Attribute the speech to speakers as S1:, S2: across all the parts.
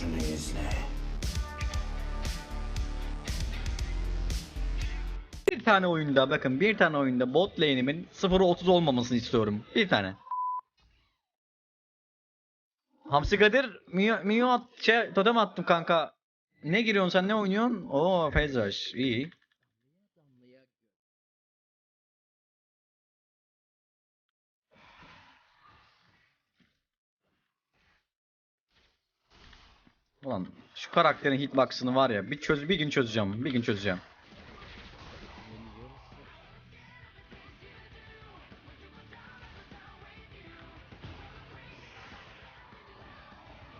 S1: Şunu izle.
S2: Bir tane oyunda bakın bir tane oyunda bot lane'imin 0'ı 30 olmamasını istiyorum. Bir tane. Hamsi Kadir Mio, Mio at, şey, totem attım kanka. Ne giriyorsun sen ne oynuyorsun? Oo Fezraş iyi. Ulan şu karakterin hitbox'ını var ya bir çöz bir gün çözeceğim. Bir gün çözeceğim.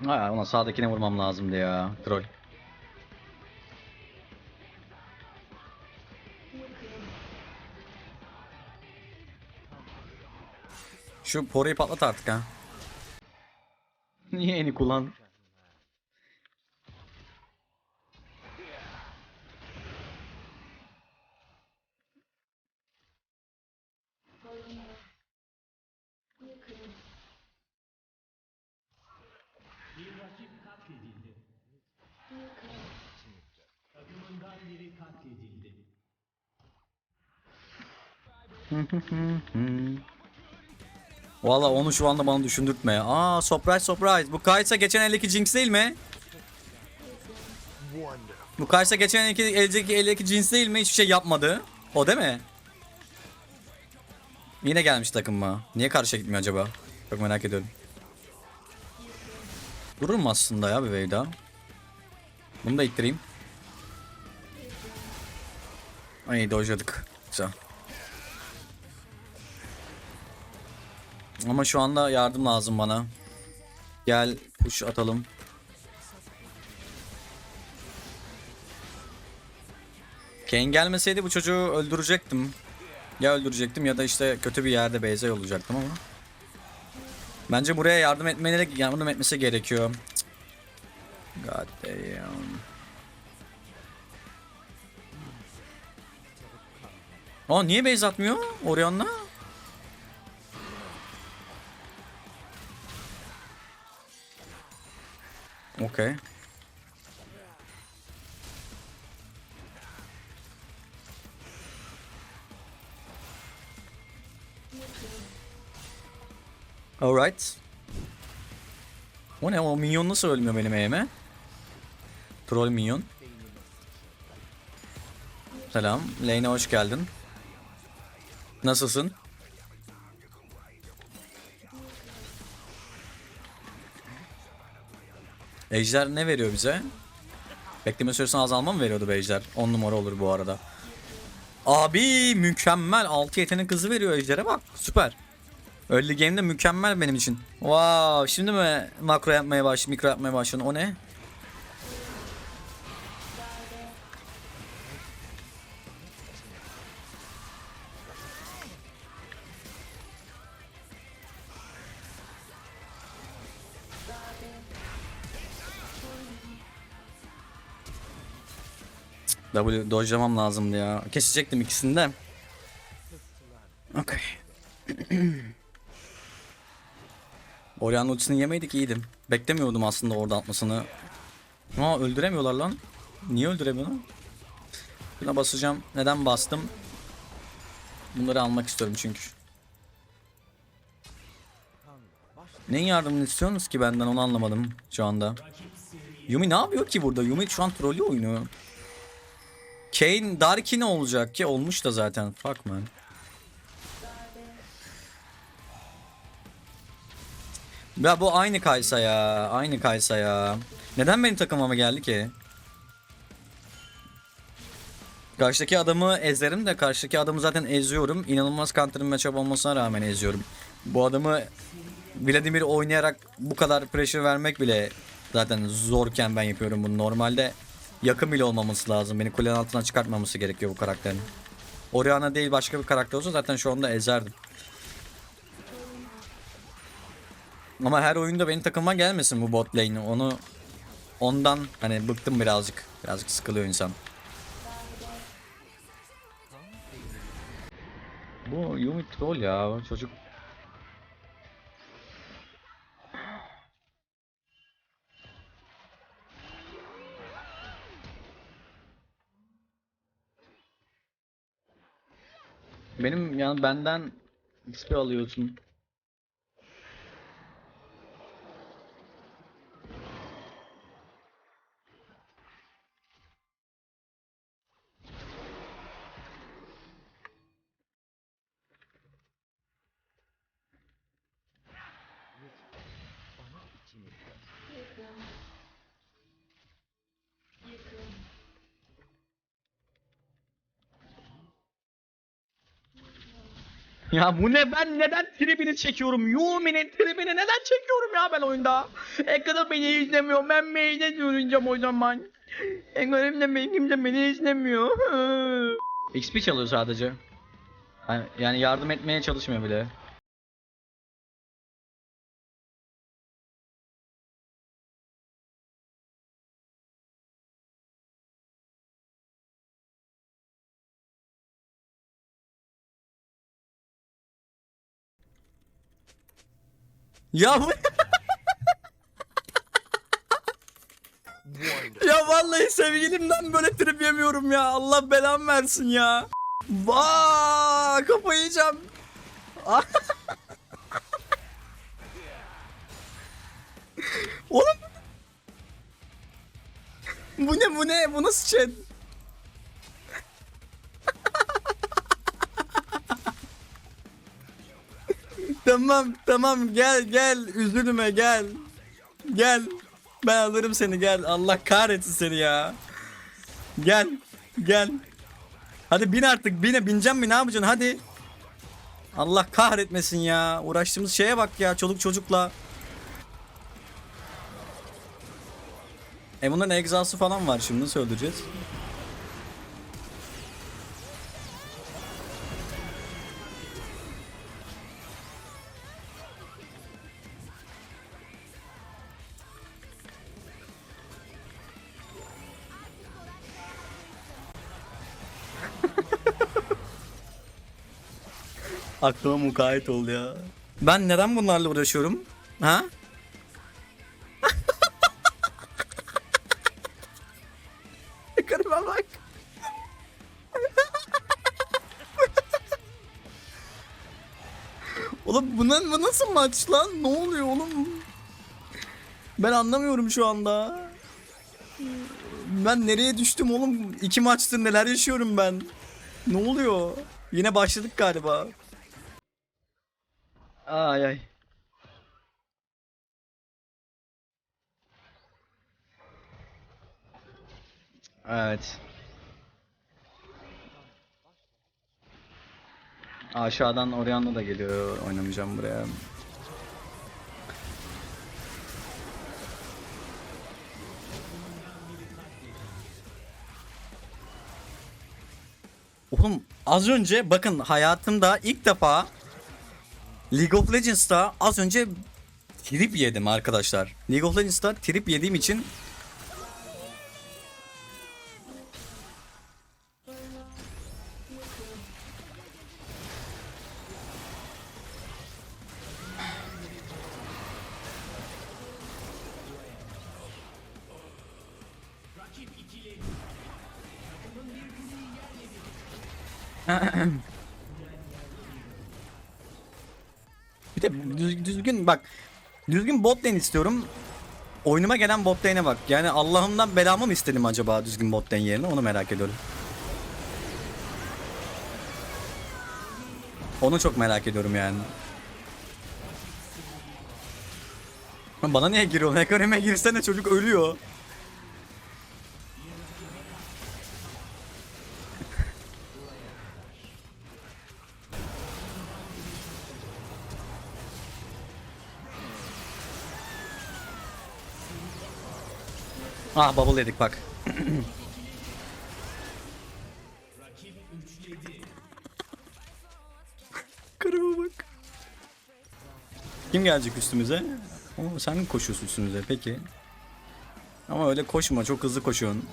S2: Ha, ona sağdakine vurmam lazımdı ya. Troll. Şu poreyi patlat artık ha. Niye eni kullan? Valla onu şu anda bana düşündürtme ya. Aa surprise surprise. Bu Kaysa geçen eldeki Jinx değil mi? Bu Kaysa geçen eldeki, eldeki, eldeki Jinx değil mi? Hiçbir şey yapmadı. O değil mi? Yine gelmiş takıma. Niye karşıya gitmiyor acaba? Çok merak ediyorum. Durur mu aslında ya bir daha? Bunu da ittireyim. Ay dojladık. Güzel. Ama şu anda yardım lazım bana. Gel push atalım. Kane gelmeseydi bu çocuğu öldürecektim. Ya öldürecektim ya da işte kötü bir yerde beyze olacaktım ama. Bence buraya yardım etmeleri yardım etmesi gerekiyor. God damn. Aa niye base atmıyor Orion'la? Okey. Alright. O ne o minyon nasıl ölmüyor benim eğime? Troll minyon. Selam. Lane'e hoş geldin. Nasılsın? Ejder ne veriyor bize? Bekleme süresine azalma mı veriyordu be Ejder? 10 numara olur bu arada. Abi mükemmel. 6 yetenek hızı veriyor Ejder'e bak. Süper. Early game'de mükemmel benim için. Wow, şimdi mi makro yapmaya başladın, mikro yapmaya başladın? O ne? W dojlamam lazımdı ya. Kesecektim ikisini de. Okay. Orion ultisini yemeydik iyiydim. Beklemiyordum aslında orada atmasını. Aa öldüremiyorlar lan. Niye öldüremiyorlar? Buna basacağım. Neden bastım? Bunları almak istiyorum çünkü. Neyin yardımını istiyorsunuz ki benden onu anlamadım şu anda. Yumi ne yapıyor ki burada? Yumi şu an trollü oynuyor. Kane Darky ne olacak ki? Olmuş da zaten. Fuck man. Ya bu aynı Kaysa ya. Aynı Kaysa ya. Neden benim takımıma geldi ki? Karşıdaki adamı ezerim de karşıdaki adamı zaten eziyorum. İnanılmaz counter matchup olmasına rağmen eziyorum. Bu adamı Vladimir oynayarak bu kadar pressure vermek bile zaten zorken ben yapıyorum bunu. Normalde yakın bile olmaması lazım. Beni kulenin altına çıkartmaması gerekiyor bu karakterin. Orianna değil başka bir karakter olsa zaten şu anda ezerdim. Ama her oyunda benim takıma gelmesin bu bot lane. Onu ondan hani bıktım birazcık. Birazcık sıkılıyor insan. Bu Yumi troll ya çocuk. Benim yani benden XP alıyorsun. Ya bu ne ben neden tribini çekiyorum? Yumi'nin tribini neden çekiyorum ya ben oyunda? Ekranı beni izlemiyor. Ben meyde döneceğim o zaman. Ekranım da benim kimse beni izlemiyor. XP çalıyor sadece. Yani yardım etmeye çalışmıyor bile. Ya bu... ya vallahi sevgilimden böyle trip yemiyorum ya. Allah belamı versin ya. Vaa kafayı yiyeceğim. Oğlum. Bu ne bu ne bu nasıl chat? Tamam tamam gel gel üzülme gel. Gel. Ben alırım seni gel. Allah kahretsin seni ya. Gel. Gel. Hadi bin artık bine bineceğim mi ne yapacaksın hadi. Allah kahretmesin ya. Uğraştığımız şeye bak ya çoluk çocukla. E bunların egzası falan var şimdi nasıl? Aklıma mukayyet oldu ya. Ben neden bunlarla uğraşıyorum? Ha? Karıma bak. oğlum bu, ne- bu nasıl maç lan? Ne oluyor oğlum? Ben anlamıyorum şu anda. Ben nereye düştüm oğlum? İki maçtır neler yaşıyorum ben? Ne oluyor? Yine başladık galiba. Ay ay. Evet. Aşağıdan Orianna da geliyor. Oynamayacağım buraya. Oğlum az önce bakın hayatımda ilk defa League of Legends'ta az önce trip yedim arkadaşlar. League of Legends'ta trip yediğim için düzgün bak düzgün bot lane istiyorum. Oyunuma gelen bot lane'e bak. Yani Allah'ımdan belamı mı istedim acaba düzgün bot lane yerine onu merak ediyorum. Onu çok merak ediyorum yani. Bana niye giriyor? Hekareme girsene çocuk ölüyor. Ah bubble yedik bak. Karıma bak. Kim gelecek üstümüze? Oo, sen koşuyorsun üstümüze peki? Ama öyle koşma çok hızlı koşuyorsun.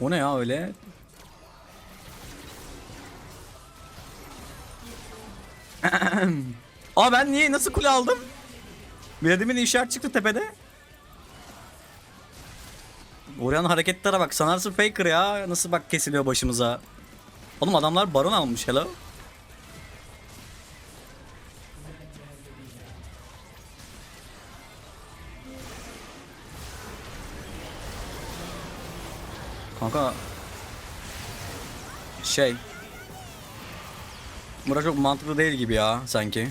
S2: O ne ya öyle? Aa ben niye nasıl kule aldım? Vladimir işaret çıktı tepede. Oryan hareketlere bak. Sanarsın faker ya. Nasıl bak kesiliyor başımıza. Oğlum adamlar baron almış hello. Kanka şey Bura çok mantıklı değil gibi ya sanki.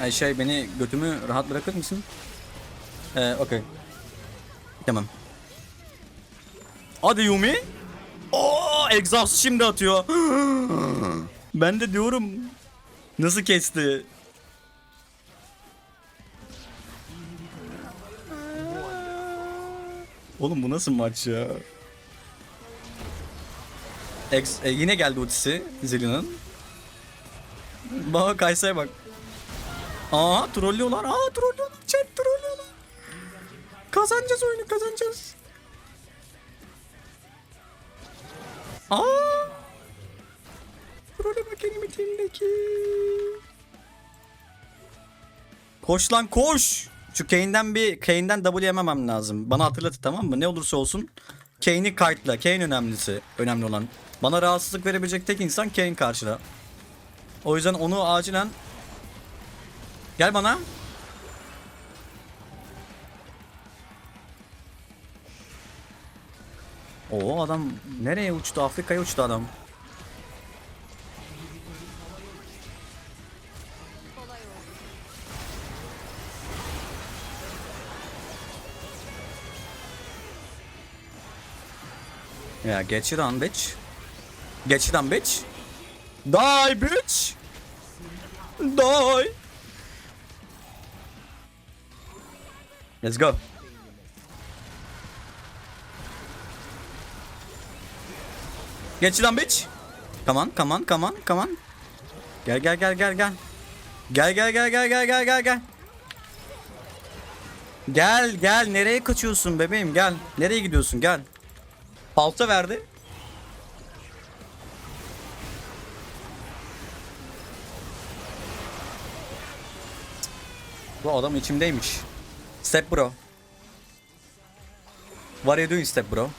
S2: Ay şey beni götümü rahat bırakır mısın? Ee, okey. Tamam. Hadi Yumi. Oo, exhaust şimdi atıyor. ben de diyorum. Nasıl kesti? Oğlum bu nasıl maç ya? Ex, e, yine geldi ultisi Zillion'ın. Bak Kaysa'ya bak. Aa trollüyorlar. Aa trollüyorlar. Chat trollüyorlar. Kazanacağız oyunu kazanacağız. Aa! Trolle bak animatindeki. Koş lan koş. Şu Kane'den bir Kane'den W yememem lazım. Bana hatırlat tamam mı? Ne olursa olsun Kane'i kite'la. Kane önemlisi. Önemli olan. Bana rahatsızlık verebilecek tek insan Kane karşıda. O yüzden onu acilen Gel bana. Oo adam nereye uçtu? Afrika'ya uçtu adam. Ya get it on bitch. Get it on bitch. Die bitch. Die. Let's go. Get şuradan bitch. Come on, come on, come on, come on. Gel gel gel gel gel. Gel gel gel gel gel gel gel gel. Gel gel nereye kaçıyorsun bebeğim gel. Nereye gidiyorsun gel. Palta verdi. Bu adam içimdeymiş. Step bro. What are you doing step bro?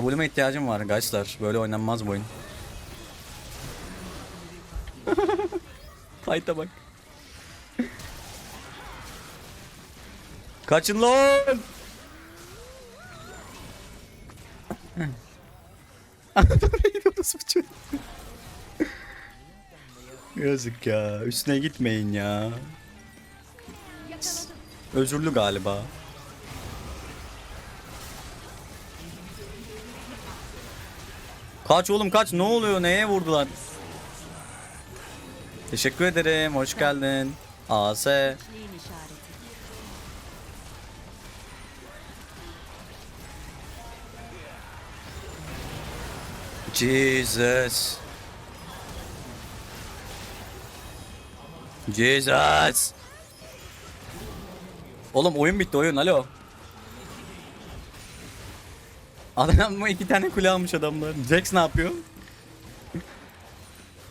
S2: W'me ihtiyacım var guyslar. Böyle oynanmaz bu oyun. Fight'a bak. Kaçın lan! Yazık ya. Üstüne gitmeyin ya. Özürlü galiba. Kaç oğlum kaç ne oluyor neye vurdular? Teşekkür ederim hoş geldin. AS. Jesus. Jesus. Oğlum oyun bitti oyun alo. Adam mı iki tane kule almış adamlar. Jax ne yapıyor?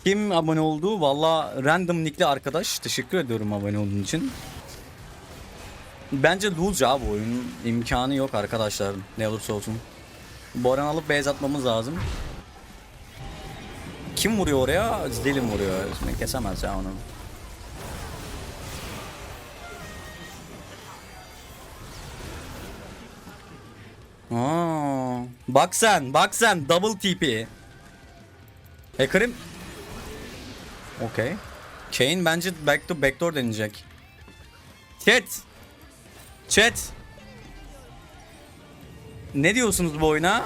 S2: Kim abone oldu? Valla random nickli arkadaş. Teşekkür ediyorum abone olduğun için. Bence lose ya bu oyunun imkanı yok arkadaşlar. Ne olursa olsun. Boran alıp base atmamız lazım. Kim vuruyor oraya? Zilim vuruyor. Kesemez ya onu. Aa, bak sen, bak sen double TP. Hacker'im. Okey. Kane bence back to backdoor deneyecek. Chat. Chat. Ne diyorsunuz bu oyuna?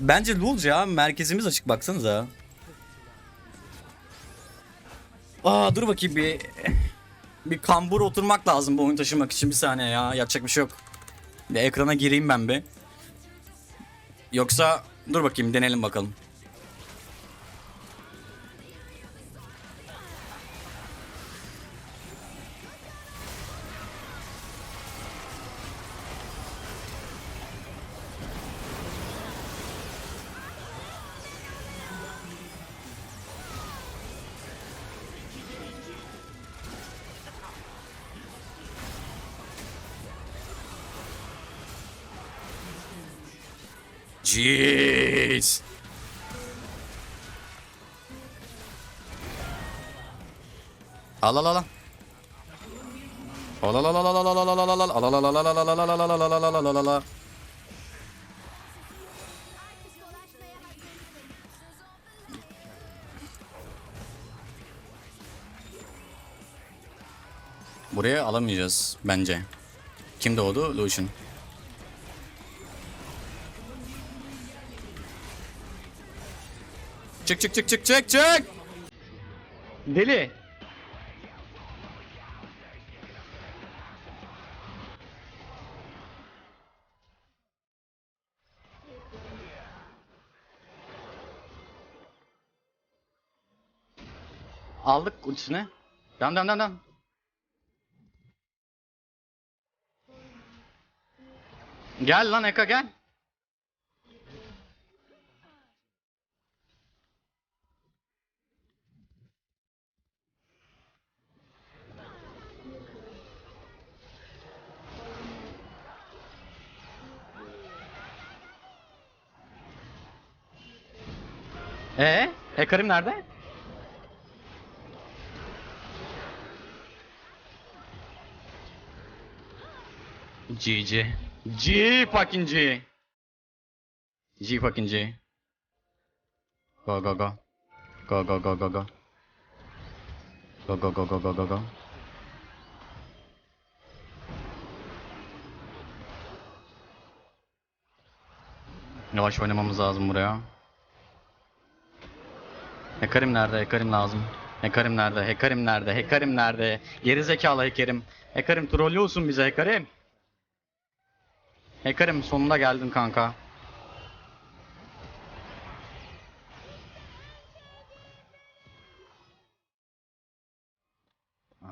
S2: Bence Lulz ya. Merkezimiz açık baksanıza. Aa dur bakayım bir bir kambur oturmak lazım bu oyunu taşımak için bir saniye ya. Yapacak bir şey yok. Bir ekrana gireyim ben bir. Yoksa dur bakayım deneyelim bakalım. Jeez. Al al al al. Al al al al al al al al al al al al al al al al al al Buraya alamayacağız bence. Kim doğdu? Lucian. Çık çık çık çık çık çık. Deli. Aldık ultisini. Devam devam devam devam. Gel lan Eka gel. Ee, Hekarim nerede? GG. G fucking G. G fucking G. Go go go. Go go go go go. Go go go go go go go. Yavaş oynamamız lazım buraya. Hekarim nerede? Hekarim lazım. Hekarim nerede? Hekarim nerede? Hekarim nerede? Geri zekalı Hekarim. Hekarim trollüyorsun bize Hekarim. Hekarim sonunda geldin kanka.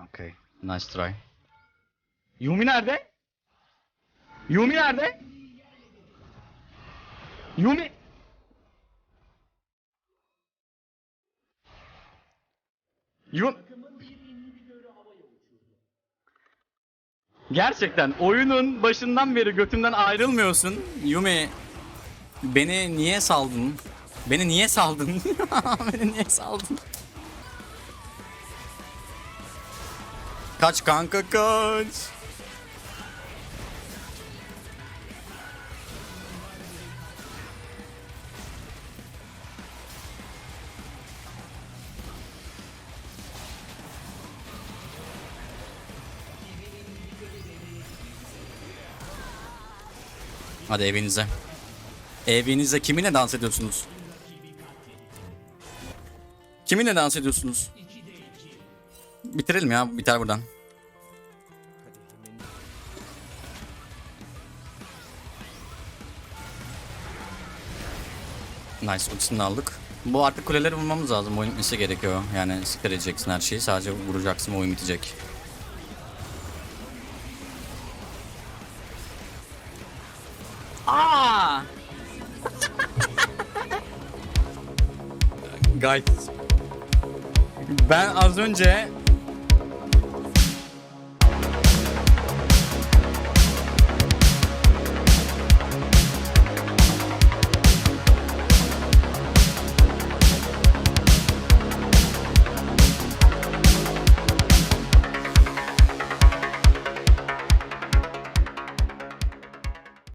S2: Okay, nice try. Yumi nerede? Yumi nerede? Yumi Yum Gerçekten oyunun başından beri götümden ayrılmıyorsun. Yumi beni niye saldın? Beni niye saldın? beni niye saldın? Kaç kanka kaç. Hadi evinize. Evinize kiminle dans ediyorsunuz? Kiminle dans ediyorsunuz? Bitirelim ya, biter buradan. Nice, ultisini aldık. Bu artık kuleleri vurmamız lazım. Oyun bitmesi gerekiyor. Yani siktir edeceksin her şeyi. Sadece vuracaksın oyun bitecek. Aa! Guys. Ben az önce